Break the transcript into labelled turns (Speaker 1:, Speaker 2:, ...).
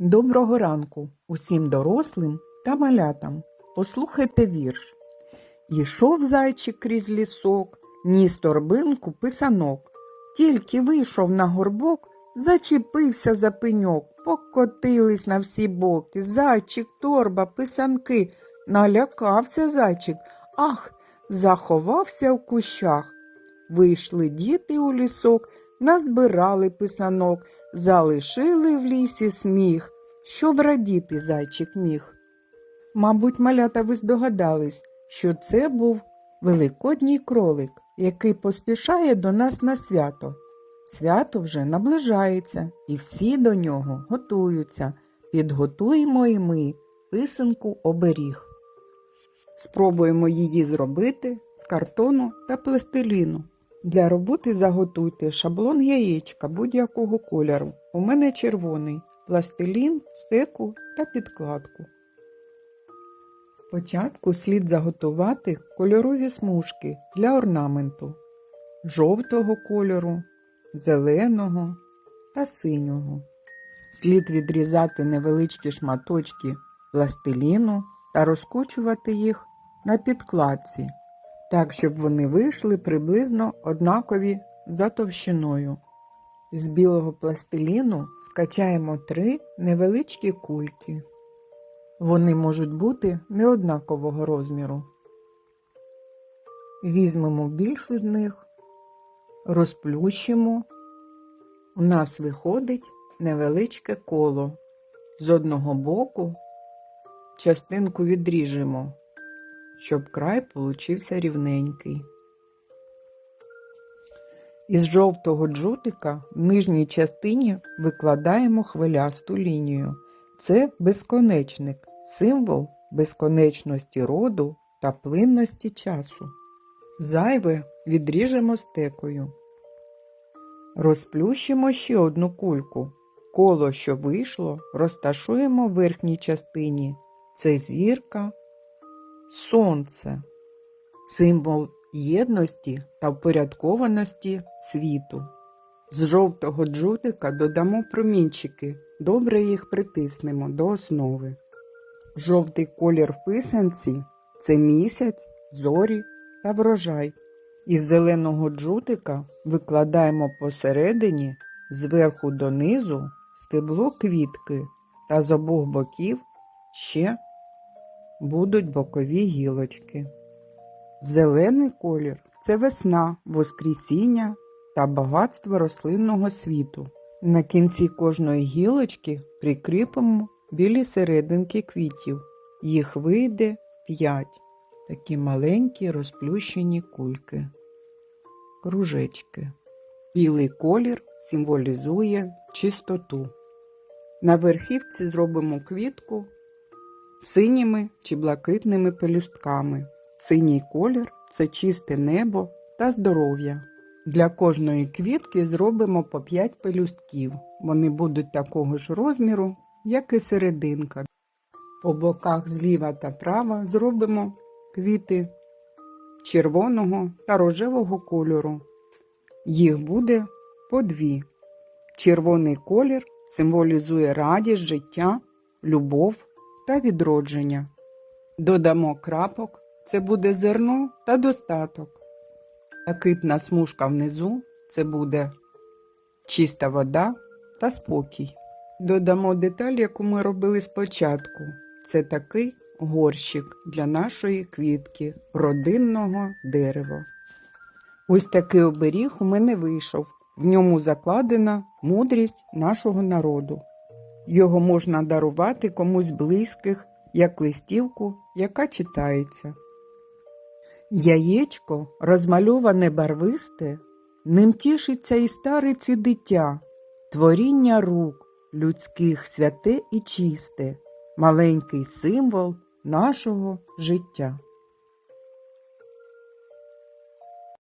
Speaker 1: Доброго ранку усім дорослим та малятам. Послухайте вірш. Ішов зайчик крізь лісок, ніс торбинку писанок. Тільки вийшов на горбок, зачепився за пеньок, покотились на всі боки. Зайчик, торба, писанки. Налякався зайчик, ах, заховався в кущах. Вийшли діти у лісок, назбирали писанок, залишили в лісі сміх, щоб радіти зайчик міг. Мабуть, малята ви здогадались, що це був великодній кролик, який поспішає до нас на свято. Свято вже наближається, і всі до нього готуються. Підготуємо і ми писанку оберіг. Спробуємо її зробити з картону та пластиліну. Для роботи заготуйте шаблон яєчка будь-якого кольору. У мене червоний, пластилін, стеку та підкладку. Спочатку слід заготувати кольорові смужки для орнаменту жовтого кольору, зеленого та синього. Слід відрізати невеличкі шматочки пластиліну та розкочувати їх на підкладці, так, щоб вони вийшли приблизно однакові за товщиною. З білого пластиліну скачаємо три невеличкі кульки. Вони можуть бути неоднакового розміру. Візьмемо більшу з них, розплющимо. У нас виходить невеличке коло. З одного боку частинку відріжемо, щоб край получився рівненький. Із жовтого джутика в нижній частині викладаємо хвилясту лінію. Це безконечник, символ безконечності роду та плинності часу. Зайве відріжемо стекою. Розплющимо ще одну кульку. Коло, що вийшло, розташуємо в верхній частині. Це зірка, сонце, символ єдності та впорядкованості світу. З жовтого джутика додамо промінчики, добре їх притиснемо до основи. Жовтий колір в писанці це місяць, зорі та врожай. Із зеленого джутика викладаємо посередині зверху донизу стебло квітки та з обох боків ще будуть бокові гілочки. Зелений колір це весна, воскресіння та багатство рослинного світу. На кінці кожної гілочки прикріпимо білі серединки квітів. Їх вийде 5. Такі маленькі розплющені кульки. Кружечки. Білий колір символізує чистоту. На верхівці зробимо квітку синіми чи блакитними пелюстками. Синій колір це чисте небо та здоров'я. Для кожної квітки зробимо по 5 пелюстків. Вони будуть такого ж розміру, як і серединка. По боках зліва та права зробимо квіти червоного та рожевого кольору. Їх буде по дві. Червоний колір символізує радість, життя, любов та відродження. Додамо крапок, це буде зерно та достаток. Блакитна смужка внизу це буде чиста вода та спокій. Додамо деталь, яку ми робили спочатку. Це такий горщик для нашої квітки, родинного дерева. Ось такий оберіг у мене вийшов. В ньому закладена мудрість нашого народу. Його можна дарувати комусь близьких, як листівку, яка читається. Яєчко, розмальоване барвисте, ним тішиться і стариці дитя, творіння рук людських святе і чисте, маленький символ нашого життя.